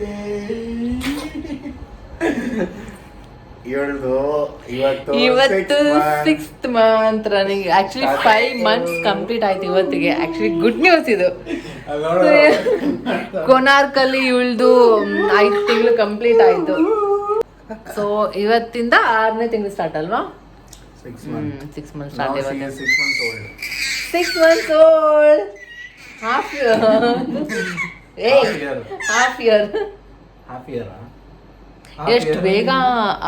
ಇವತ್ತು sixth month ನನಗೆ actually five months complete ಆಯ್ತು ಇವತ್ತಿಗೆ. ಆಕ್ಚುಲಿ ಗುಡ್ ನ್ಯೂಸ್ ಇದು. ಅಲ್ಲಿ ಕೊನಾರ್ಕಲ್ಲಿ ಇವಳ್ದು ಐದು ತಿಂಗಳು ಕಂಪ್ಲೀಟ್ ಆಯ್ತು. ಸೊ ಇವತ್ತಿಂದ ಆರನೇ ತಿಂಗಳು ಸ್ಟಾರ್ಟ್ ಅಲ್ವಾ? Six month start. Six months old half year. Half year Half year. ಎಷ್ಟು ಬೇಗ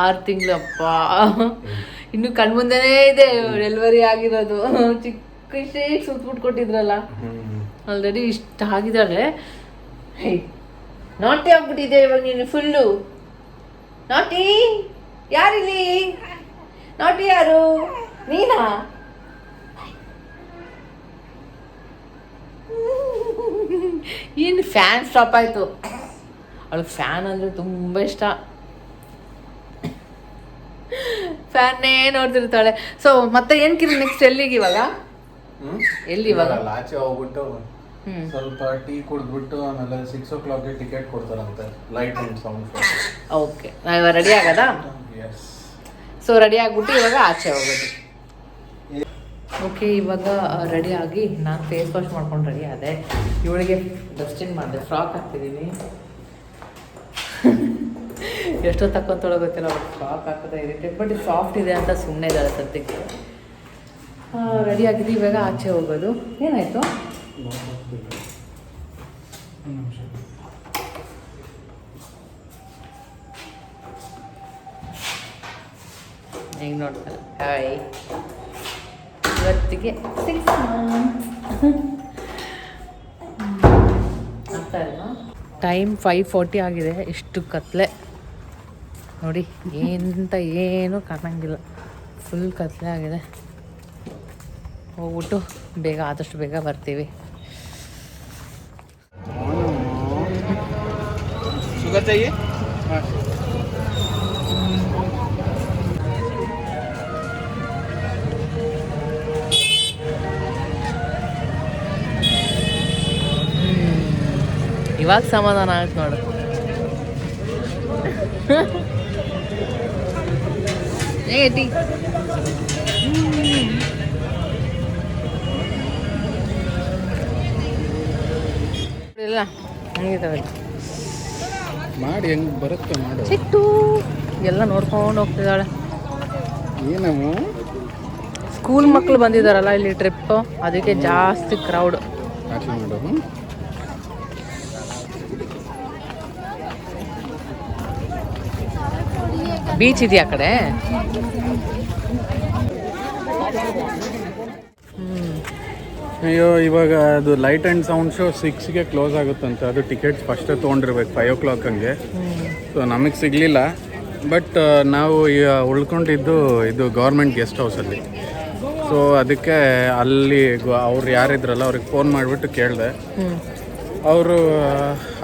ಆರು ತಿಂಗಳಪ್ಪ. ಇನ್ನು ಕಣ್ಮುಂದೆನೇ ಇದೆ ಡೆಲಿವರಿ ಆಗಿರೋದು. ಚಿಕ್ಕ ಇಷ್ಟೇ ಸುತ್ಬಿಟ್ಟು ಕೊಟ್ಟಿದ್ರಲ್ಲ. ಆಲ್ರೆಡಿ ಇಷ್ಟ ಆಗಿದ್ದಾಳೆ. ನಾಟಿ ಆಗ್ಬಿಟ್ಟಿದೆ ಇವಾಗ ನೀನು ಫುಲ್ಲು ನಾಟಿ ಯಾರಿಲ್ಲಿ? ನಾಟಿ ಯಾರು? ನೀನಾ? ಏನು ಫ್ಯಾನ್ ಸ್ಟಾಪ್ ಆಯಿತು? ಅವಳು ಫ್ಯಾನ್ ಅಂದರೆ ತುಂಬ ಇಷ್ಟ. ಫ್ಯಾನ್ನೇ ನೋಡ್ತಿರ್ತಾಳೆ. ಸೊ ಮತ್ತೆ ಏನು ಕಿರಿ ನೆಕ್ಸ್ಟ್ ಎಲ್ಲಿಗೆ ಇವಾಗ? ಎಲ್ಲಿ ಇವಾಗ? ಆಚೆ ಹೋಗ್ಬಿಟ್ಟು ಸ್ವಲ್ಪ ಟೀ ಕುಡಿದ್ಬಿಟ್ಟು ಆಮೇಲೆ ಸಿಕ್ಸ್ ಓ ಕ್ಲಾಕ್ಗೆ ಟಿಕೆಟ್ ಕೊಡ್ತಾರಂತೆ ಲೈಟ್ ಅಂಡ್ ಸೌಂಡ್ ಓಕೆ ನಾವು ರೆಡಿ ಆಗದಾ? ಸೊ ರೆಡಿ ಆಗ್ಬಿಟ್ಟು ಇವಾಗ ಆಚೆ ಹೋಗೋದು. ಓಕೆ, ಇವಾಗ ರೆಡಿ ಆಗಿ ನಾನು ಫೇಸ್ ವಾಶ್ ಮಾಡ್ಕೊಂಡು ರೆಡಿ ಆದೆ. ಇವಳಿಗೆ ಡಸ್ಟಿನ್ ಮಾಡಿದೆ. ಫ್ರಾಕ್ ಹಾಕ್ತಿದ್ದೀನಿ ಎಷ್ಟೋ ತಕ್ಕೊಂತೊಳ ಗೊತ್ತಿಲ್ಲ ಫ್ರಾಕ್ ಹಾಕೋದ ಇರಿಟೇಟ್ ಬಟ್ ಸಾಫ್ಟ್ ಇದೆ ಅಂತ ಸುಮ್ಮನೆ ಇದ್ದಾರೆ ಸದ್ಯಕ್ಕೆ. ರೆಡಿ ಆಗಿದ್ದು ಇವಾಗ ಆಚೆ ಹೋಗೋದು. ಏನಾಯಿತು? ಹೆಂಗೆ ನೋಡ್ತಾರೆ ಹಾಯ್ ಇವತ್ತಿಗೆ ಸಿಕ್ಸ್ ಟೈಮ್ ಫೈವ್ ಫೋರ್ಟಿ ಆಗಿದೆ ಇಷ್ಟು ಕತ್ಲೆ. ನೋಡಿ ಏನಂತ ಏನು ಕಾಣಂಗಿಲ್ಲ. ಫುಲ್ ಕತ್ಲೆ ಆಗಿದೆ. ಹೋಗ್ಬಿಟ್ಟು ಬೇಗ ಆದಷ್ಟು ಬೇಗ ಬರ್ತೀವಿ. ಸುಗತಯ್ಯ ಇವಾಗ ಸಮಾಧಾನ ಆಯ್ತು ನೋಡು. ಏಟಿ ಇಲ್ಲ ಹಂಗಿದಾವೆ ಮಾಡಿ ಹೆಂಗ್ ಬರುತ್ತೆ ಮಾಡು. ಚಿಟ್ಟು. ಎಲ್ಲ ನೋಡ್ಕೊಂಡು ಹೋಗ್ತಿದ್ದಾಳೆ. ಏನು ಸ್ಕೂಲ್ ಮಕ್ಕಳು ಬಂದಿದ್ದಾರಲ್ಲ ಇಲ್ಲಿ ಟ್ರಿಪ್ ಅದಕ್ಕೆ ಜಾಸ್ತಿ ಕ್ರೌಡ್ ಆಚೆ ಮಾಡು ಬೀಚ್ ಇದೆಯಾ ಕಡೆ? ಅಯ್ಯೋ ಇವಾಗ ಅದು ಲೈಟ್ ಆ್ಯಂಡ್ ಸೌಂಡ್ ಶೋ ಸಿಕ್ಸ್ಗೆ ಕ್ಲೋಸ್ ಆಗುತ್ತಂತೆ. ಅದು ಟಿಕೆಟ್ಸ್ ಫಸ್ಟೇ ತೊಗೊಂಡಿರ್ಬೇಕು ಫೈವ್ ಓ ಕ್ಲಾಕ್ ಹಂಗೆ. ಸೊ ನಮಗೆ ಸಿಗಲಿಲ್ಲ. ಬಟ್ ನಾವು ಈಗ ಉಳ್ಕೊಂಡಿದ್ದು ಇದು ಗೌರ್ಮೆಂಟ್ ಗೆಸ್ಟ್ ಹೌಸಲ್ಲಿ ಸೊ ಅದಕ್ಕೆ ಅಲ್ಲಿ ಅವ್ರು ಯಾರಿದ್ರಲ್ಲ ಅವ್ರಿಗೆ ಫೋನ್ ಮಾಡಿಬಿಟ್ಟು ಕೇಳಿದೆ. ಅವರು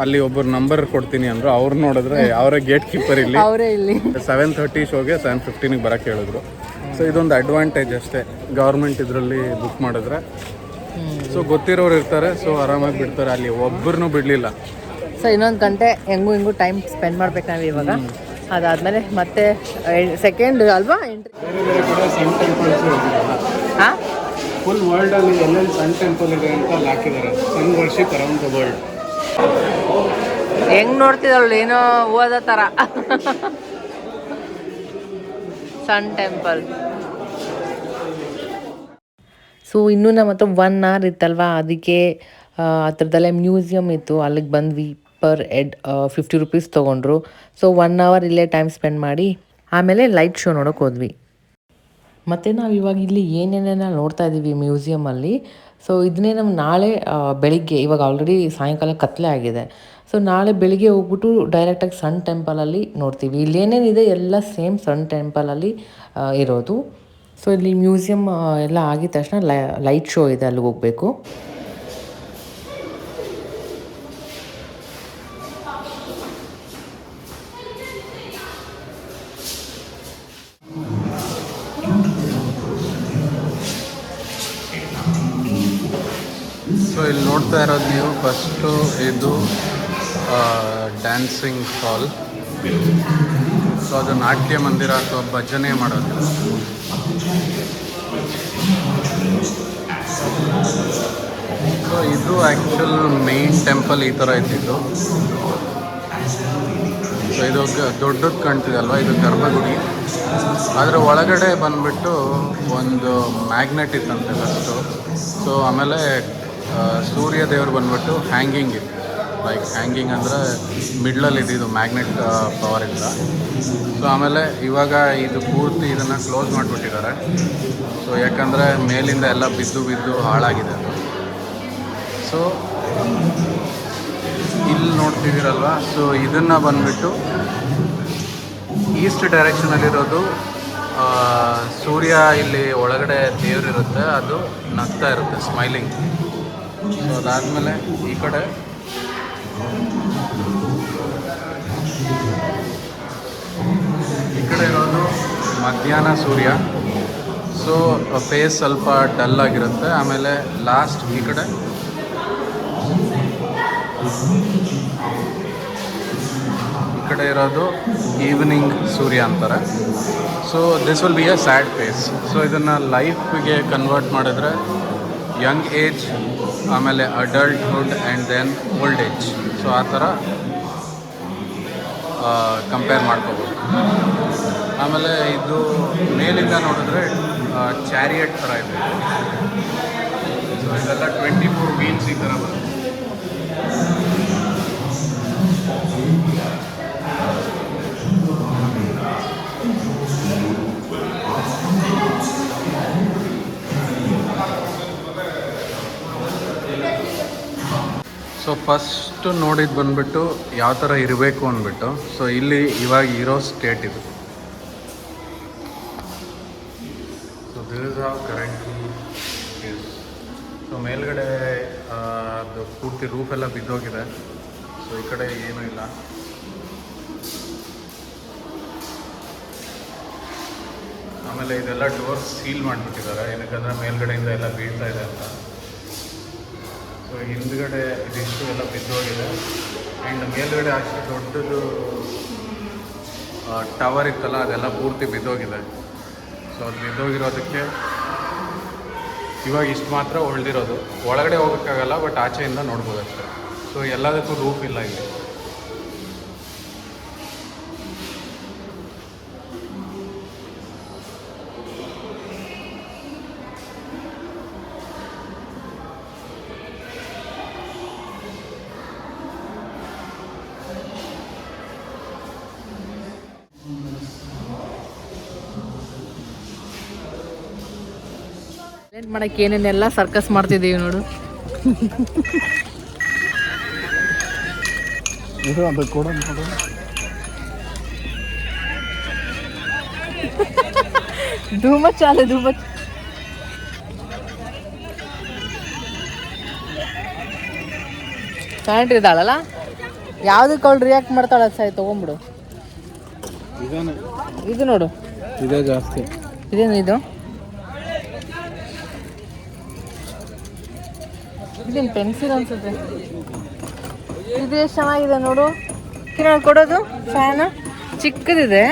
ಅಲ್ಲಿ ಒಬ್ಬರು ನಂಬರ್ ಕೊಡ್ತೀನಿ ಅಂದರು. ಅವ್ರು ನೋಡಿದ್ರೆ ಅವರೇ ಗೇಟ್ ಕೀಪರ್ ಇಲ್ಲಿ. ಅವರೇ ಇಲ್ಲಿ. ಸೆವೆನ್ ತರ್ಟಿ ಶೋಗೆ ಸೆವೆನ್ ಫಿಫ್ಟೀನಿಗೆ ಬರೋಕ್ಕೆ ಹೇಳಿದ್ರು. ಸೊ ಇದೊಂದು ಅಡ್ವಾಂಟೇಜ್ ಅಷ್ಟೇ. ಗೌರ್ಮೆಂಟ್ ಇದರಲ್ಲಿ ಬುಕ್ ಮಾಡಿದ್ರೆ. ಸೊ ಗೊತ್ತಿರೋರು ಇರ್ತಾರೆ. ಸೊ ಆರಾಮಾಗಿ ಬಿಡ್ತಾರೆ. ಅಲ್ಲಿ ಒಬ್ಬರನ್ನೂ ಬಿಡಲಿಲ್ಲ. ಸೊ ಇನ್ನೊಂದು ಗಂಟೆ ಹೆಂಗೂ ಹಿಂಗೂ ಟೈಮ್ ಸ್ಪೆಂಡ್ ಮಾಡ್ಬೇಕು ನಾವು ಇವಾಗ. ಅದಾದ್ಮೇಲೆ ಮತ್ತೆ ಸೆಕೆಂಡ್ ಅಲ್ವಾ? ಎಂಟ್ರಿ ಬೇರೆ ಬೇರೆ ಕಡೆ ಸನ್ ಟೆಂಪಲ್ಸ್ ಹಾಂ ಫುಲ್ ವರ್ಲ್ಡಲ್ಲಿ ಎಲ್ಲೆಲ್ಲಿ ಸನ್ ಟೆಂಪಲ್ ಇದೆ ಅಂತ ಅಲ್ಲಿ ಹಾಕಿದ್ದಾರೆ. Sun worship around the world ಹೆಂಗ್ ನೋಡ್ತಿದ್ದಾಳು ಏನೋ ಓದೋ ಥರ ಸನ್ ಟೆಂಪಲ್ ಸೊ ಇನ್ನೂ ನಮ್ಮ ಹತ್ರ ಒನ್ ಅವರ್ ಇತ್ತಲ್ವಾ? ಅದಕ್ಕೆ ಆ, ಹತ್ರದಲ್ಲೇ ಮ್ಯೂಸಿಯಮ್ ಇತ್ತು. ಅಲ್ಲಿಗೆ ಬಂದ್ವಿ ಪರ್ ಎಡ್ ಫಿಫ್ಟಿ ರುಪೀಸ್ ತೊಗೊಂಡ್ರು. ಸೊ ಒನ್ ಅವರ್ ಇಲ್ಲೇ ಟೈಮ್ ಸ್ಪೆಂಡ್ ಮಾಡಿ ಆಮೇಲೆ ಲೈಟ್ ಶೋ ನೋಡೋಕೆ ಹೋದ್ವಿ. ಮತ್ತು ನಾವು ಇವಾಗ ಇಲ್ಲಿ ಏನೇನೆಲ್ಲ ನೋಡ್ತಾ ಇದ್ದೀವಿ ಮ್ಯೂಸಿಯಮಲ್ಲಿ ಸೊ ಇದನ್ನೇ ನಾವು ನಾಳೆ ಬೆಳಿಗ್ಗೆ, ಇವಾಗ ಆಲ್ರೆಡಿ ಸಾಯಂಕಾಲ ಕತ್ತಲೆ ಆಗಿದೆ. ಸೊ ನಾಳೆ ಬೆಳಿಗ್ಗೆ ಹೋಗ್ಬಿಟ್ಟು ಡೈರೆಕ್ಟಾಗಿ ಸನ್ ಟೆಂಪಲಲ್ಲಿ ನೋಡ್ತೀವಿ. ಇಲ್ಲಿ ಏನೇನಿದೆ ಎಲ್ಲ ಸೇಮ್ ಸನ್ ಟೆಂಪಲಲ್ಲಿ ಇರೋದು. ಸೊ ಇಲ್ಲಿ ಮ್ಯೂಸಿಯಮ್ ಎಲ್ಲ ಆಗಿದ ತಕ್ಷಣ ಲೈಟ್ ಶೋ ಇದೆ ಅಲ್ಲಿಗೆ ಹೋಗಬೇಕು. ನೋಡ್ತಾ ಇರೋದು ನೀವು ಫಸ್ಟು ಇದು ಡ್ಯಾನ್ಸಿಂಗ್ ಹಾಲ್ ಸೊ ಅದು ನಾಟ್ಯ ಮಂದಿರ ಅಥವಾ ಭಜನೆ ಮಾಡೋದು. ಸೊ ಇದು ಆ್ಯಕ್ಚುಲ್ ಮೇನ್ ಟೆಂಪಲ್ ಈ ಥರ ಇದ್ದಿದ್ದು. ಸೊ ಇದು ದೊಡ್ಡದು ಕಾಣ್ತಿದೆ ಅಲ್ವಾ? ಇದು ಗರ್ಭಗುಡಿ ಅದರ ಒಳಗಡೆ ಬಂದ್ಬಿಟ್ಟು ಒಂದು ಮ್ಯಾಗ್ನೆಟ್ ಇತ್ತಂತೆ ಫಸ್ಟು ಸೊ ಆಮೇಲೆ ಸೂರ್ಯ ದೇವ್ರು ಬಂದ್ಬಿಟ್ಟು ಹ್ಯಾಂಗಿಂಗ್ ಇದೆ. ಲೈಕ್ ಹ್ಯಾಂಗಿಂಗ್ ಅಂದರೆ ಮಿಡ್ಲಲ್ಲಿ ಇದು ಮ್ಯಾಗ್ನೆಟ್ ಪವರ್ ಇಲ್ಲ ಸೊ ಆಮೇಲೆ ಇವಾಗ ಇದು ಪೂರ್ತಿ ಇದನ್ನು ಕ್ಲೋಸ್ ಮಾಡಿಬಿಟ್ಟಿದ್ದಾರೆ. ಸೊ ಯಾಕಂದರೆ ಮೇಲಿಂದ ಎಲ್ಲ ಬಿದ್ದು ಬಿದ್ದು ಹಾಳಾಗಿದೆ ಅದು. ಸೊ ಇಲ್ಲಿ ನೋಡ್ತಿದ್ದೀರಲ್ವ? ಸೊ ಇದನ್ನು ಬಂದುಬಿಟ್ಟು ಈಸ್ಟ್ ಡೈರೆಕ್ಷನಲ್ಲಿರೋದು ಸೂರ್ಯ ಇಲ್ಲಿ ಒಳಗಡೆ ದೇವರಿರುತ್ತೆ, ಅದು ನಗ್ತಾ ಇರುತ್ತೆ ಸ್ಮೈಲಿಂಗ್ ಸೊ ಅದಾದಮೇಲೆ ಈ ಕಡೆ. ಈ ಕಡೆ ಇರೋದು ಮಧ್ಯಾಹ್ನ ಸೂರ್ಯ. ಸೊ ಫೇಸ್ ಸ್ವಲ್ಪ ಡಲ್ ಆಗಿರುತ್ತೆ. ಆಮೇಲೆ ಲಾಸ್ಟ್ ಈ ಕಡೆ. ಈ ಕಡೆ ಇರೋದು ಈವ್ನಿಂಗ್ ಸೂರ್ಯ ಅಂತಾರೆ. So this will be a sad face so ಇದನ್ನು ಲೈಫಿಗೆ ಕನ್ವರ್ಟ್ ಮಾಡಿದ್ರೆ ಯಂಗ್ ಏಜ್ ಆಮೇಲೆ adulthood and then old age so ಆ ಥರ ಕಂಪೇರ್ ಮಾಡ್ಕೋಬೋದು. ಆಮೇಲೆ ಇದು ಮೇಲಿಂದ ನೋಡಿದ್ರೆ ಚಾರಿಯಟ್ ಥರ ಇದೆ. ಸೊ ಇದೆಲ್ಲ ಟ್ವೆಂಟಿ ಫೋರ್ ವೀಲ್ಸ್ ಈ ಥರ ಬರುತ್ತೆ. ಸೊ ಫಸ್ಟು ನೋಡಿದ್ದು ಬಂದ್ಬಿಟ್ಟು ಯಾವ ಥರ ಇರಬೇಕು ಅಂದ್ಬಿಟ್ಟು ಸೊ ಇಲ್ಲಿ ಇವಾಗ ಇರೋ ಸ್ಟೇಟ್ ಇದು. So this how currently so ಮೇಲ್ಗಡೆ ಅದು ಪೂರ್ತಿ ರೂಫ್ ಎಲ್ಲ ಬಿದ್ದೋಗಿದೆ. ಸೊ ಈ ಕಡೆ ಏನೂ ಇಲ್ಲ. ಆಮೇಲೆ ಇದೆಲ್ಲ ಡೋರ್ ಸೀಲ್ ಮಾಡಿಬಿಟ್ಟಿದ್ದಾರೆ. ಏನಕ್ಕಂದ್ರೆ ಮೇಲ್ಗಡೆಯಿಂದ ಎಲ್ಲ ಬೀಳ್ತಾ ಇದೆ ಅಂತ. ಹಿಂದ್ಗಡೆ ಇದಿಷ್ಟು ಎಲ್ಲ ಬಿದ್ದೋಗಿದೆ. ಆ್ಯಂಡ್ ಮೇಲ್ಗಡೆ ಅಷ್ಟು ದೊಡ್ಡದು ಟವರ್ ಇತ್ತಲ್ಲ, ಅದೆಲ್ಲ ಪೂರ್ತಿ ಬಿದ್ದೋಗಿದೆ. ಸೊ ಅದು ಬಿದ್ದೋಗಿರೋದಕ್ಕೆ ಇವಾಗ ಇಷ್ಟು ಮಾತ್ರ ಉಳಿದಿರೋದು. ಒಳಗಡೆ ಹೋಗೋಕ್ಕಾಗಲ್ಲ ಬಟ್ ಆಚೆಯಿಂದ ನೋಡ್ಬೋದು ಅಷ್ಟೇ. ಸೊ ಎಲ್ಲದಕ್ಕೂ ರೂಫ್ ಇಲ್ಲ ಇಲ್ಲಿ. ಸೈಲೆಂಟ್ ಮಾಡೋಕ್ಕೆ ಏನೇನೆಲ್ಲ ಸರ್ಕಸ್ ಮಾಡ್ತಿದ್ದೀವಿ ನೋಡು. ಧೂಮ ಚಾಲೆ ಧೂಮ ಕರೆಂಟ್ ಇದ್ದಾಳಲ್ಲ? ಯಾವ್ದಕ್ಕೆ ಅವಳು ರಿಯಾಕ್ಟ್ ಮಾಡ್ತಾಳೆ ಸಾಯ್ ತಗೊಂಬಿಡು. ಇದು ನೋಡು. ಇದೇ ಜಾಸ್ತಿ. ಇದೇನು ಇದು? ಇದೇನು ಪೆನ್ಸಿಲ್ ಅನ್ಸುತ್ತೆ? ಇದು ಎಷ್ಟು ಚೆನ್ನಾಗಿದೆ ನೋಡು. ಕಿರಣ್ ಕೊಡೋದು ಫ್ಯಾನ್ ಚಿಕ್ಕದಿದೆ.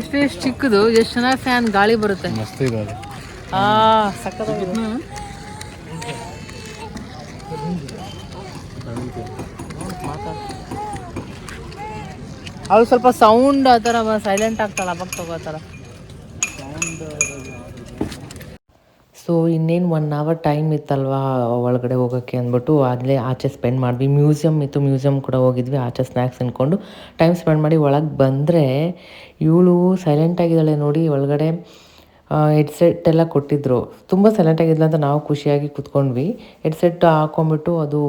ಇಷ್ಟು ಎಷ್ಟು ಚಿಕ್ಕದು. ಎಷ್ಟು ಚೆನ್ನಾಗಿ ಫ್ಯಾನ್ ಗಾಳಿ ಬರುತ್ತೆ. ಆ ಸಕ್ಕತ್ತಾಗಿದೆ ಅವಳು ಸ್ವಲ್ಪ ಸೌಂಡ್ ಆ ಥರ ಸೈಲೆಂಟ್ ಆಗ್ತಾಳೆ ಅವಾಗ ತಗೋತಾರ ಸೊ ಇನ್ನೇನು ಒನ್ ಅವರ್ ಟೈಮ್ ಇತ್ತಲ್ವಾ ಒಳಗಡೆ ಹೋಗೋಕ್ಕೆ ಅಂದ್ಬಿಟ್ಟು ಅಲ್ಲೇ ಆಚೆ ಸ್ಪೆಂಡ್ ಮಾಡಿದ್ವಿ. ಮ್ಯೂಸಿಯಮ್ ಇತ್ತು ಮ್ಯೂಸಿಯಮ್ ಕೂಡ ಹೋಗಿದ್ವಿ, ಆಚೆ ಸ್ನ್ಯಾಕ್ಸ್ ಅಂದ್ಕೊಂಡು ಟೈಮ್ ಸ್ಪೆಂಡ್ ಮಾಡಿ ಒಳಗೆ ಬಂದರೆ ಇವಳು ಸೈಲೆಂಟಾಗಿದ್ದಾಳೆ ನೋಡಿ ಒಳಗಡೆ ಹೆಡ್ಸೆಟ್ ಎಲ್ಲ ಕೊಟ್ಟಿದ್ದರು ತುಂಬ ಸೈಲೆಂಟ್ ಆಗಿದ್ಲ ಅಂತ ನಾವು ಖುಷಿಯಾಗಿ ಕೂತ್ಕೊಂಡ್ವಿ. ಹೆಡ್ಸೆಟ್ ಹಾಕೊಂಬಿಟ್ಟು ಅದು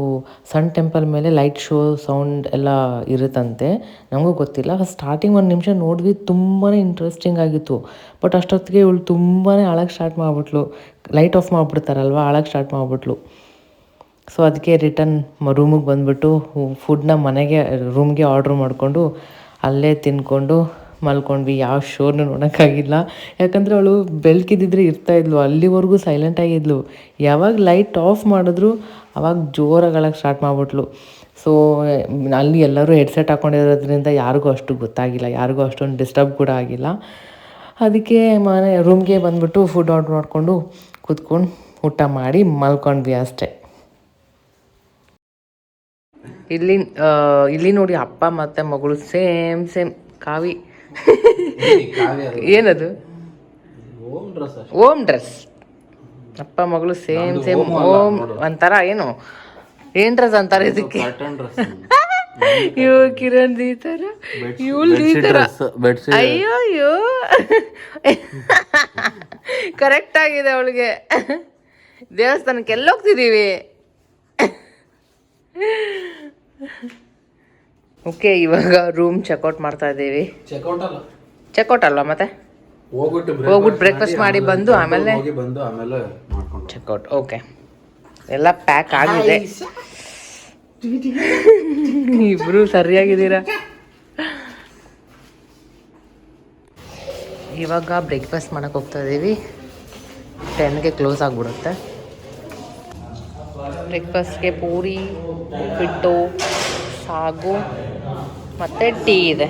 ಸನ್ ಟೆಂಪಲ್ ಮೇಲೆ ಲೈಟ್ ಶೋ ಸೌಂಡ್ ಎಲ್ಲ ಇರುತ್ತಂತೆ. ನಮಗೂ ಗೊತ್ತಿಲ್ಲ. ಸ್ಟಾರ್ಟಿಂಗ್ ಒಂದು ನಿಮಿಷ ನೋಡಿದ್ವಿ ತುಂಬಾ ಇಂಟ್ರೆಸ್ಟಿಂಗ್ ಆಗಿತ್ತು. ಬಟ್ ಅಷ್ಟೊತ್ತಿಗೆ ಇವಳು ತುಂಬಾ ಅಳಕ್ಕೆ ಸ್ಟಾರ್ಟ್ ಮಾಡಿಬಿಟ್ಲು. ಲೈಟ್ ಆಫ್ ಮಾಡಿಬಿಡ್ತಾರಲ್ವ ಅಳಕ್ಕೆ ಸ್ಟಾರ್ಟ್ ಮಾಡಿಬಿಟ್ಲು. ಸೊ ಅದಕ್ಕೆ ರಿಟರ್ನ್ ರೂಮಿಗೆ ಬಂದುಬಿಟ್ಟು ಫುಡ್ನ ಮನೆಗೆ ರೂಮ್ಗೆ ಆರ್ಡ್ರ್ ಮಾಡಿಕೊಂಡು, ಅಲ್ಲೇ ತಿನ್ಕೊಂಡು ಮಲ್ಕೊಂಡ್ವಿ, ಯಾವ ಶೋನು ನೋಡೋಕ್ಕಾಗಿಲ್ಲ. ಯಾಕಂದರೆ ಅವಳು ಬೆಳಕಿದ್ದಿದ್ರೆ ಇರ್ತಾಯಿದ್ಲು ಅಲ್ಲಿವರೆಗೂ ಸೈಲೆಂಟ್ ಆಗಿದ್ಲು. ಯಾವಾಗ ಲೈಟ್ ಆಫ್ ಮಾಡಿದ್ರು, ಅವಾಗ ಜೋರಾಗಳಕ್ಕೆ ಸ್ಟಾರ್ಟ್ ಮಾಡಿಬಿಟ್ಲು. ಸೊ ಅಲ್ಲಿ ಎಲ್ಲರೂ ಹೆಡ್ಸೆಟ್ ಹಾಕೊಂಡಿರೋದ್ರಿಂದ ಯಾರಿಗೂ ಅಷ್ಟು ಗೊತ್ತಾಗಿಲ್ಲ, ಯಾರಿಗೂ ಅಷ್ಟೊಂದು ಡಿಸ್ಟರ್ಬ್ ಕೂಡ ಆಗಿಲ್ಲ. ಅದಕ್ಕೆ ಮನೆ ರೂಮ್ಗೆ ಬಂದುಬಿಟ್ಟು ಫುಡ್ ಆರ್ಡ್ರ್ ಮಾಡಿಕೊಂಡು ಕೂತ್ಕೊಂಡು ಊಟ ಮಾಡಿ ಮಲ್ಕೊಂಡ್ವಿ ಅಷ್ಟೇ. ಇಲ್ಲಿ ಇಲ್ಲಿ ನೋಡಿ ಅಪ್ಪ ಮತ್ತು ಮಗಳು ಸೇಮ್ ಸೇಮ್ ಕಾವಿ ಏನದು? ಓಮ್ ಡ್ರೆಸ್ ಅಪ್ಪ ಮಗಳು ಸೇಮ್ ಸೇಮ್ ಓಮ್ ಅಂತಾರ ಏನು? ಏನ್ ಡ್ರೆಸ್ ಅಂತಾರ ಇದಕ್ಕೆ? ಇವ್ ಕಿರಣ್ ಈ ತರ ಇವಳು ದೀತಾರ ತರ. ಅಯ್ಯೋ ಅಯ್ಯೋ ಕರೆಕ್ಟ್ ಆಗಿದೆ ಅವಳಿಗೆ. ದೇವಸ್ಥಾನಕ್ಕೆ ಎಲ್ಲ ಹೋಗ್ತಿದೀವಿ ಓಕೆ ಇವಾಗ ರೂಮ್ ಚೆಕ್ಔಟ್ ಮಾಡ್ತಾ ಇದ್ದೀವಿ. ಚೆಕ್ಔಟ್ ಅಲ್ಲ? ಚೆಕ್ಔಟ್ ಅಲ್ವಾ ಮತ್ತೆ? ಹೋಗ್ಬಿಟ್ಟು ಹೋಗ್ಬಿಟ್ಟು ಬ್ರೇಕ್ಫಾಸ್ಟ್ ಮಾಡಿ ಬಂದು ಆಮೇಲೆ ಹೋಗಿ ಬಂದು ಆಮೇಲೆ ಮಾಡ್ಕೊಂಡು ಚೆಕ್ಔಟ್ ಓಕೆ ಎಲ್ಲ ಪ್ಯಾಕ್ ಆಗಿದೆ. ಇಬ್ರು ಸರಿಯಾಗಿದ್ದೀರಾ? ಇವಾಗ ಬ್ರೇಕ್ಫಾಸ್ಟ್ ಮಾಡಕ್ಕೆ ಹೋಗ್ತಾ ಇದ್ದೀವಿ. ಟೆನ್ಗೆ ಕ್ಲೋಸ್ ಆಗಿಬಿಡುತ್ತೆ. ಬ್ರೇಕ್ಫಾಸ್ಟ್ಗೆ ಪೂರಿ ಉಪ್ಪಿಟ್ಟು ಸಾಗು. ಮತ್ತು ಟೀ ಇದೆ.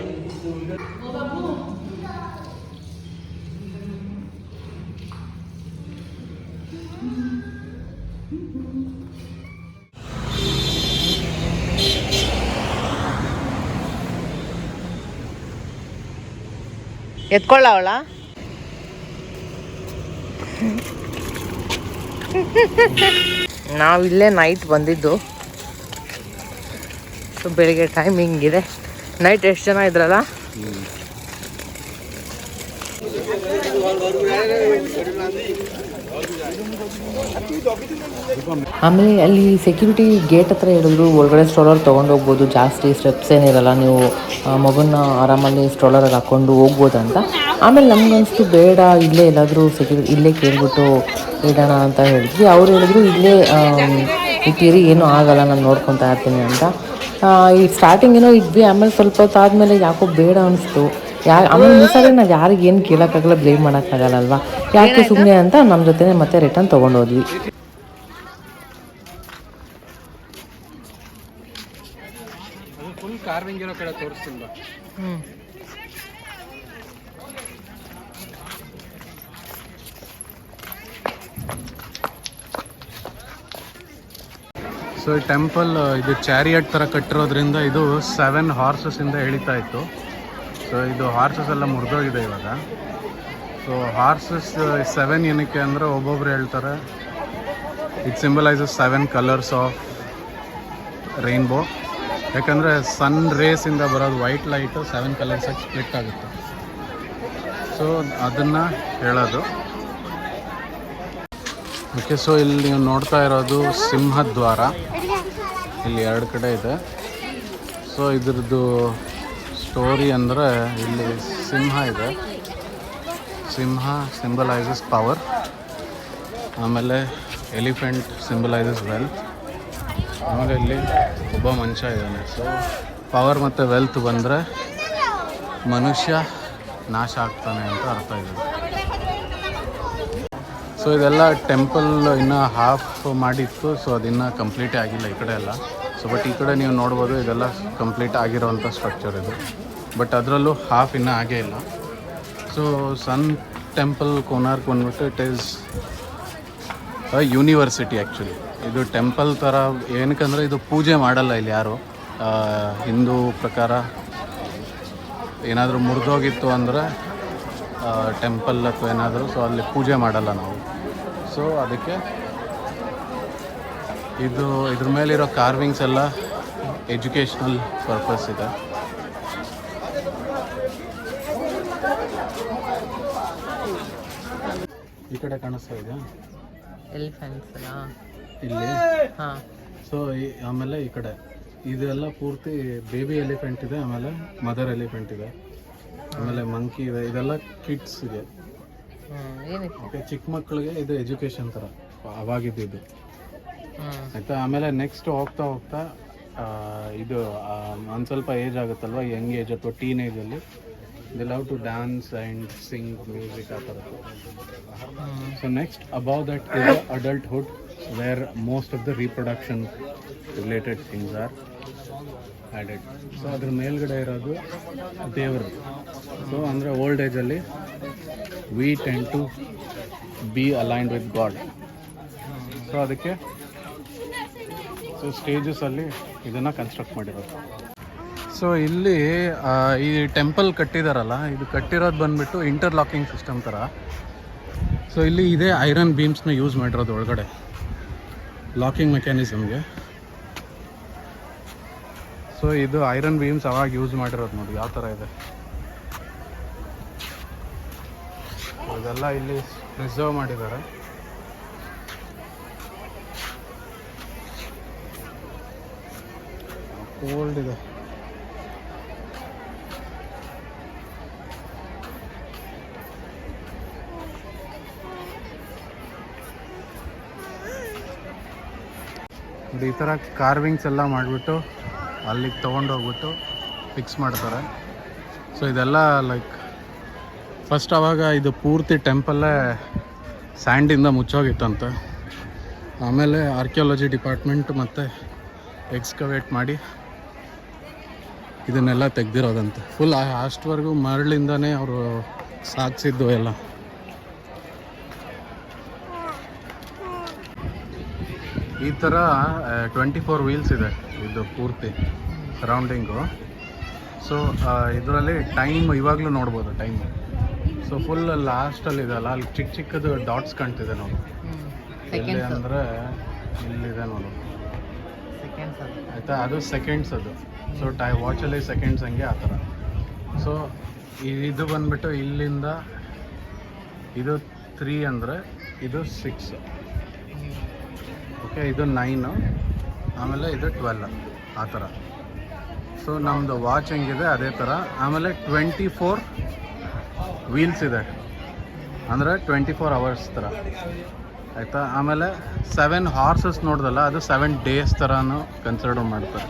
ಎತ್ಕೊಳ್ಳ ಅವಳ. ನಾವಿಲ್ಲೇ ನೈಟ್ ಬಂದಿದ್ದು. ಬೆಳಿಗ್ಗೆ ಟೈಮ್ ಹಿಂಗಿದೆ ನೈಟ್ ಎಷ್ಟು ಜನ ಇದ್ರಲ್ಲ? ಆಮೇಲೆ ಅಲ್ಲಿ ಸೆಕ್ಯೂರಿಟಿ ಗೇಟ್ ಹತ್ರ ಹೇಳಿದ್ರು ಒಳಗಡೆ ಸ್ಟ್ರೋಲರ್ ತೊಗೊಂಡು ಹೋಗ್ಬೋದು. ಜಾಸ್ತಿ ಸ್ಟೆಪ್ಸ್ ಏನಿರಲ್ಲ ನೀವು ಮಗನ ಆರಾಮಲ್ಲಿ ಸ್ಟ್ರೋಲರಿಗೆ ಹಾಕೊಂಡು ಹೋಗ್ಬೋದು ಅಂತ. ಆಮೇಲೆ ನಮ್ಗನ್ಸ್ತು ಬೇಡ, ಇಲ್ಲೇ ಎಲ್ಲಾದರೂ ಸೆಕ್ಯೂರಿಟಿ ಇಲ್ಲೇ ಕೇಳ್ಬಿಟ್ಟು ಇಡೋಣ ಅಂತ ಹೇಳಿದ್ವಿ. ಅವ್ರು ಹೇಳಿದ್ರು, ಇಲ್ಲೇ ಇಟ್ಟಿರಿ ಏನೂ ಆಗಲ್ಲ, ನಾನು ನೋಡ್ಕೊತಾ ಇರ್ತೀನಿ ಅಂತ. ಈ ಸ್ಟಾರ್ಟಿಂಗ್ ಏನೋ ಇದ್ವಿ ಆಮೇಲೆ ಸ್ವಲ್ಪ ಹೊತ್ತು ಆದಮೇಲೆ ಯಾಕೋ ಬೇಡ ಅನಿಸ್ತು. ಯಾ ಆಮೇಲೆ ಸರಿ ನಾವು ಯಾರಿಗೆ ಏನು ಕೇಳೋಕ್ಕಾಗಲ್ಲ ಬ್ಲೇಮ್ ಮಾಡೋಕ್ಕಾಗಲ್ಲಲ್ವಾ? ಯಾಕೆ ಸುಮ್ಮನೆ ಅಂತ ನಮ್ಮ ಜೊತೆ ಮತ್ತೆ ರಿಟರ್ನ್ ತೊಗೊಂಡೋದ್ವಿ. ಹೋದ್ವಿ ಫುಲ್ ಕಾರ್ವಿಂಗ್ ಇರೋ ಕಡೆ ತೋರಿಸ್ತೀನಿ ಬಾ. ಹ್ಞೂ ಸೊ ಈ ಟೆಂಪಲ್ ಇದು ಚಾರಿಯಟ್ ಥರ ಕಟ್ಟಿರೋದ್ರಿಂದ ಇದು ಸೆವೆನ್ ಹಾರ್ಸಸ್ಸಿಂದ ಎಳಿತಾ ಇತ್ತು. ಸೊ ಇದು ಹಾರ್ಸಸ್ ಎಲ್ಲ ಮುರಿದೋಗಿದೆ ಇವಾಗ. ಸೊ ಹಾರ್ಸಸ್ ಸೆವೆನ್ ಏನಕ್ಕೆ ಅಂದರೆ ಒಬ್ಬೊಬ್ರು ಹೇಳ್ತಾರೆ it symbolises seven colours of rainbow ಯಾಕಂದರೆ ಸನ್ ರೇಸಿಂದ ಬರೋದು ವೈಟ್ ಲೈಟು ಸೆವೆನ್ ಕಲರ್ಸಾಗಿ ಸ್ಪ್ಲಿಟ್ ಆಗುತ್ತೆ. ಸೊ ಅದನ್ನು ಹೇಳೋದು. ಓಕೆ ಸೊ ಇಲ್ಲಿ ನೀವು ನೋಡ್ತಾ ಇರೋದು ಸಿಂಹದ್ವಾರ. ಇಲ್ಲಿ ಎರಡು ಕಡೆ ಇದೆ. ಸೊ ಇದ್ರದ್ದು ಸ್ಟೋರಿ ಅಂದರೆ ಇಲ್ಲಿ ಸಿಂಹ ಇದೆ. ಸಿಂಹ ಸಿಂಬಲೈಸಸ್ ಪವರ್ ಆಮೇಲೆ ಎಲಿಫೆಂಟ್ ಸಿಂಬಲೈಸಸ್ ವೆಲ್ತ್ ಆಮೇಲೆ ಇಲ್ಲಿ ಒಬ್ಬ ಮನುಷ್ಯ ಇದ್ದಾನೆ. ಸೊ ಪವರ್ ಮತ್ತು ವೆಲ್ತ್ ಬಂದರೆ ಮನುಷ್ಯ ನಾಶ ಆಗ್ತಾನೆ ಅಂತ ಅರ್ಥ ಇದೆ. ಸೊ ಇದೆಲ್ಲ ಟೆಂಪಲ್ ಇನ್ನೂ ಹಾಫ್ ಮಾಡಿತ್ತು. ಸೊ ಅದಿನ್ನೂ ಕಂಪ್ಲೀಟೇ ಆಗಿಲ್ಲ ಈ ಕಡೆ ಎಲ್ಲ. ಸೊ ಬಟ್ ಈ ಕಡೆ ನೀವು ನೋಡ್ಬೋದು ಇದೆಲ್ಲ ಕಂಪ್ಲೀಟ್ ಆಗಿರೋವಂಥ ಸ್ಟ್ರಕ್ಚರ್ ಇದು. ಬಟ್ ಅದರಲ್ಲೂ ಹಾಫ್ ಇನ್ನೂ ಆಗೇ ಇಲ್ಲ. ಸೊ ಸನ್ ಟೆಂಪಲ್ ಕೋನಾರ್ಕ್ ಬಂದ್ಬಿಟ್ಟು it is a university actually ಇದು ಟೆಂಪಲ್ ಥರ ಏನಕ್ಕಂದ್ರೆ ಇದು ಪೂಜೆ ಮಾಡಲ್ಲ ಇಲ್ಲಿ ಯಾರು. ಹಿಂದೂ ಪ್ರಕಾರ ಏನಾದರೂ ಮುರಿದೋಗಿತ್ತು ಅಂದರೆ ಟೆಂಪಲ್ ಅಥವಾ ಏನಾದರೂ ಸೊ ಅಲ್ಲಿ ಪೂಜೆ ಮಾಡಲ್ಲ ನಾವು. ಸೊ ಅದಕ್ಕೆ ಇದು ಇದ್ರ ಮೇಲಿರೋ ಕಾರ್ವಿಂಗ್ಸ್ ಎಲ್ಲ ಎಜುಕೇಷ್ನಲ್ ಪರ್ಪಸ್ ಇದೆ. ಈ ಕಡೆ ಕಾಣಿಸ್ತಾ ಇದೆ ಇಲ್ಲಿ? ಸೊ ಆಮೇಲೆ ಈ ಕಡೆ. ಇದೆಲ್ಲ ಪೂರ್ತಿ ಬೇಬಿ ಎಲಿಫೆಂಟ್ ಇದೆ ಆಮೇಲೆ ಮದರ್ ಎಲಿಫೆಂಟ್ ಇದೆ ಆಮೇಲೆ ಮಂಕಿ ಇದೆ ಇದೆಲ್ಲ ಕಿಡ್ಸ್ಗೆ ಏನಕ್ಕೆ? ಚಿಕ್ಕ ಮಕ್ಕಳಿಗೆ ಇದು ಎಜುಕೇಶನ್ ಥರ ಅವಾಗಿದ್ದು ಆಯ್ತಾ ಆಯಿತಾ? ಆಮೇಲೆ ನೆಕ್ಸ್ಟ್ ಹೋಗ್ತಾ ಹೋಗ್ತಾ ಇದು ಒಂದು ಸ್ವಲ್ಪ ಏಜ್ ಆಗುತ್ತಲ್ವ? ಯಂಗ್ ಏಜ್ ಅಥವಾ ಟೀನ್ ಅಲ್ಲಿ? The love to dance and sing music ಆ ಥರ. So next above that is adulthood where most of the reproduction related things are added so ಅದ್ರ ಮೇಲ್ಗಡೆ ಇರೋದು ದೇವರು. ಸೊ ಅಂದರೆ old ಏಜಲ್ಲಿ we tend to be aligned with God so ಅದಕ್ಕೆ so ಸ್ಟೇಜಸಲ್ಲಿ ಇದನ್ನು ಕನ್ಸ್ಟ್ರಕ್ಟ್ ಮಾಡಿರೋದು. ಸೊ ಇಲ್ಲಿ ಈ ಟೆಂಪಲ್ ಕಟ್ಟಿದಾರಲ್ಲ, ಇದು ಕಟ್ಟಿರೋದು ಬಂದ್ಬಿಟ್ಟು ಇಂಟರ್ಲಾಕಿಂಗ್ ಸಿಸ್ಟಮ್ ಥರ ಸೊ ಇಲ್ಲಿ ಇದೇ ಐರನ್ ಬೀಮ್ಸ್ನ ಯೂಸ್ ಮಾಡಿರೋದು ಒಳಗಡೆ. ಲಾಕಿಂಗ್ ಮೆಕ್ಯಾನಿಸಮ್ಗೆ ಸೊ ಇದು ಐರನ್ ಬೀಮ್ಸ್ ಅವಾಗ ಯೂಸ್ ಮಾಡಿರೋದು ನೋಡಿ, ಯಾವ ಥರ ಇದೆ. ಅದೆಲ್ಲ ಇಲ್ಲಿ ಪ್ರಿಸರ್ವ್ ಮಾಡಿದ್ದಾರೆ. ಕೋಲ್ಡ್ ಇದೆ. ಈ ಥರ ಕಾರ್ವಿಂಗ್ಸ್ ಎಲ್ಲ ಮಾಡಿಬಿಟ್ಟು ಅಲ್ಲಿಗೆ ತೊಗೊಂಡೋಗ್ಬಿಟ್ಟು ಫಿಕ್ಸ್ ಮಾಡ್ತಾರೆ. ಸೊ ಇದೆಲ್ಲ ಲೈಕ್ ಫಸ್ಟ್ ಆವಾಗ ಇದು ಪೂರ್ತಿ ಟೆಂಪಲ್ಲೇ ಸ್ಯಾಂಡಿಂದ ಮುಚ್ಚೋಗಿತ್ತಂತೆ. ಆಮೇಲೆ ಆರ್ಕಿಯಾಲಜಿ ಡಿಪಾರ್ಟ್ಮೆಂಟ್ ಮತ್ತು ಎಕ್ಸ್ಕವೇಟ್ ಮಾಡಿ ಇದನ್ನೆಲ್ಲ ತೆಗ್ದಿರೋದಂತೆ. ಫುಲ್ ಅಷ್ಟವರೆಗೂ ಮರಳಿಂದನೇ ಅವರು ಸಾಗಿಸಿದ್ದು ಎಲ್ಲ. ಈ ಥರ ಟ್ವೆಂಟಿ ಫೋರ್ ವೀಲ್ಸ್ ಇದೆ. ಇದು ಪೂರ್ತಿ ಸರೌಂಡಿಂಗು ಸೊ ಇದರಲ್ಲಿ ಟೈಮ್ ಇವಾಗಲೂ ನೋಡ್ಬೋದು ಟೈಮ್ ಸೊ ಫುಲ್ ಲಾಸ್ಟಲ್ಲಿ ಇದೆಲ್ಲ ಅಲ್ಲಿ ಚಿಕ್ಕ ಚಿಕ್ಕದು ಡಾಟ್ಸ್ ಕಾಣ್ತಿದೆ ನೋಡು. ಎಲ್ಲಿ ಅಂದರೆ ಇಲ್ಲಿದೆ ನೋಡು. ಆಯಿತಾ? ಅದು ಸೆಕೆಂಡ್ಸ್ ಅದು. ಸೊ ಟೈ ವಾಚಲ್ಲಿ ಸೆಕೆಂಡ್ಸ್ ಹಂಗೆ ಆ ಥರ. ಸೊ ಇದು ಬಂದ್ಬಿಟ್ಟು ಇಲ್ಲಿಂದ ಇದು ತ್ರೀ ಅಂದರೆ ಇದು ಸಿಕ್ಸ್ ಓಕೆ ಇದು ನೈನು ಆಮೇಲೆ ಇದು ಟ್ವೆಲ್ ಆ ಥರ. ಸೊ ನಮ್ಮದು ವಾಚ್ ಹೆಂಗಿದೆ, ಅದೇ ಥರ. ಆಮೇಲೆ ಟ್ವೆಂಟಿ ಫೋರ್ ವೀಲ್ಸ್ ಇದೆ. ಅಂದರೆ ಟ್ವೆಂಟಿ ಫೋರ್ ಅವರ್ಸ್ ಥರ. ಆಯಿತಾ? ಆಮೇಲೆ ಸೆವೆನ್ ಹಾರ್ಸಸ್ ನೋಡ್ದಲ್ಲ, ಅದು ಸೆವೆನ್ ಡೇಸ್ ಥರನೂ ಕನ್ಸಿಡರ್ ಮಾಡ್ತಾರೆ.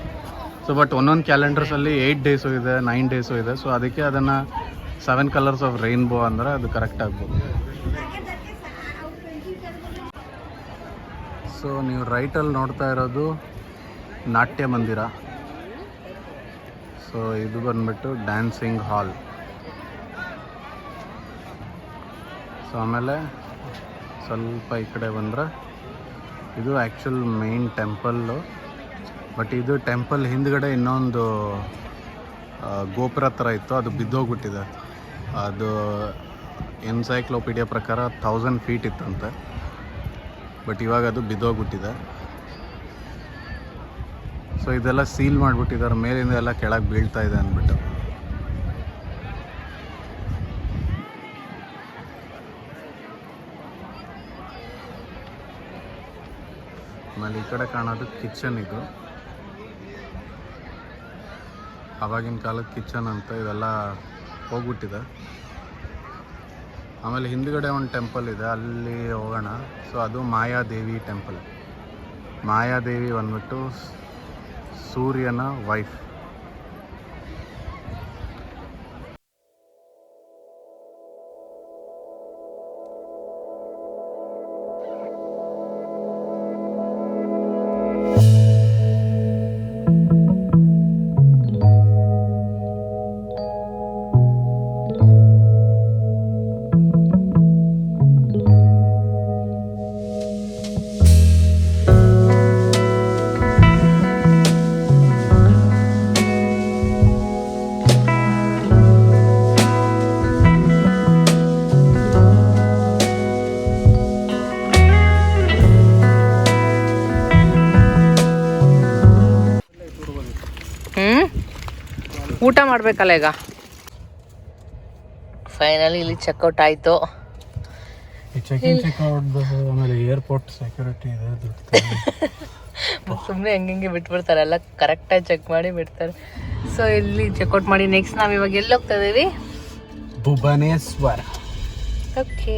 ಸೊ ಬಟ್ ಒಂದೊಂದು ಕ್ಯಾಲೆಂಡರ್ಸಲ್ಲಿ ಏಯ್ಟ್ ಡೇಸು ಇದೆ ನೈನ್ ಡೇಸು ಇದೆ. ಸೊ ಅದಕ್ಕೆ ಅದನ್ನು ಸೆವೆನ್ ಕಲರ್ಸ್ ಆಫ್ ರೈನ್ಬೋ ಅಂದರೆ ಅದು ಕರೆಕ್ಟ್ ಆಗ್ಬೋದು. ಸೊ ನೀವು ರೈಟಲ್ಲಿ ನೋಡ್ತಾ ಇರೋದು ನಾಟ್ಯ ಮಂದಿರ ಸೊ ಇದು ಬಂದ್ಬಿಟ್ಟು ಡ್ಯಾನ್ಸಿಂಗ್ ಹಾಲ್ ಸೊ ಆಮೇಲೆ ಸ್ವಲ್ಪ ಈ ಕಡೆ ಬಂದರೆ ಇದು ಆ್ಯಕ್ಚುಲ್ ಮೇನ್ ಟೆಂಪಲ್ಲು ಬಟ್ ಇದು ಟೆಂಪಲ್ ಹಿಂದ್ಗಡೆ ಇನ್ನೊಂದು ಗೋಪುರ ಥರ ಇತ್ತು. ಅದು ಬಿದ್ದೋಗ್ಬಿಟ್ಟಿದೆ. ಅದು ಎನ್ಸೈಕ್ಲೋಪೀಡಿಯಾ ಪ್ರಕಾರ ಥೌಸಂಡ್ ಫೀಟ್ ಇತ್ತಂತೆ. ಬಟ್ ಇವಾಗ ಅದು ಬಿದ್ದೋಗ್ಬಿಟ್ಟಿದೆ. ಸೊ ಇದೆಲ್ಲ ಸೀಲ್ ಮಾಡಿಬಿಟ್ಟಿದ್ದಾರೆ. ಮೇಲಿಂದ ಎಲ್ಲ ಕೆಳಗೆ ಬೀಳ್ತಾ ಇದೆ ಅಂದ್ಬಿಟ್ಟು. ಆಮೇಲೆ ಈ ಕಡೆ ಕಾಣೋದು ಕಿಚನ್ ಇದು. ಆವಾಗಿನ ಕಾಲದ ಕಿಚನ್ ಅಂತ ಇದೆಲ್ಲ ಹೋಗ್ಬಿಟ್ಟಿದೆ. ಆಮೇಲೆ ಹಿಂದ್ಗಡೆ ಒಂದು ಟೆಂಪಲ್ ಇದೆ. ಅಲ್ಲಿ ಹೋಗೋಣ. ಸೊ ಅದು ಮಾಯಾದೇವಿ ಟೆಂಪಲ್ ಮಾಯಾದೇವಿ ಬಂದ್ಬಿಟ್ಟು ಸೂರ್ಯನ ವೈಫ್ ಊಟ ಮಾಡಬೇಕಲ್ಲ ಈಗ? ಫೈನಲಿ ಇಲ್ಲಿ ಚೆಕ್ಔಟ್ ಆಯಿತು. ಏರ್ಪೋರ್ಟ್ ಸೆಕ್ಯೂರಿಟಿ ಇದೆ ಸುಮ್ಮನೆ ಹೆಂಗೆ ಬಿಟ್ಬಿಡ್ತಾರೆ ಎಲ್ಲ ಕರೆಕ್ಟಾಗಿ ಚೆಕ್ ಮಾಡಿ ಬಿಡ್ತಾರೆ. ಸೊ ಇಲ್ಲಿ ಚೆಕ್ಔಟ್ ಮಾಡಿ ನೆಕ್ಸ್ಟ್ ನಾವು ಇವಾಗ ಎಲ್ಲಿ ಹೋಗ್ತಾ ಇದೀವಿ? ಭುವನೇಶ್ವರ. ಓಕೆ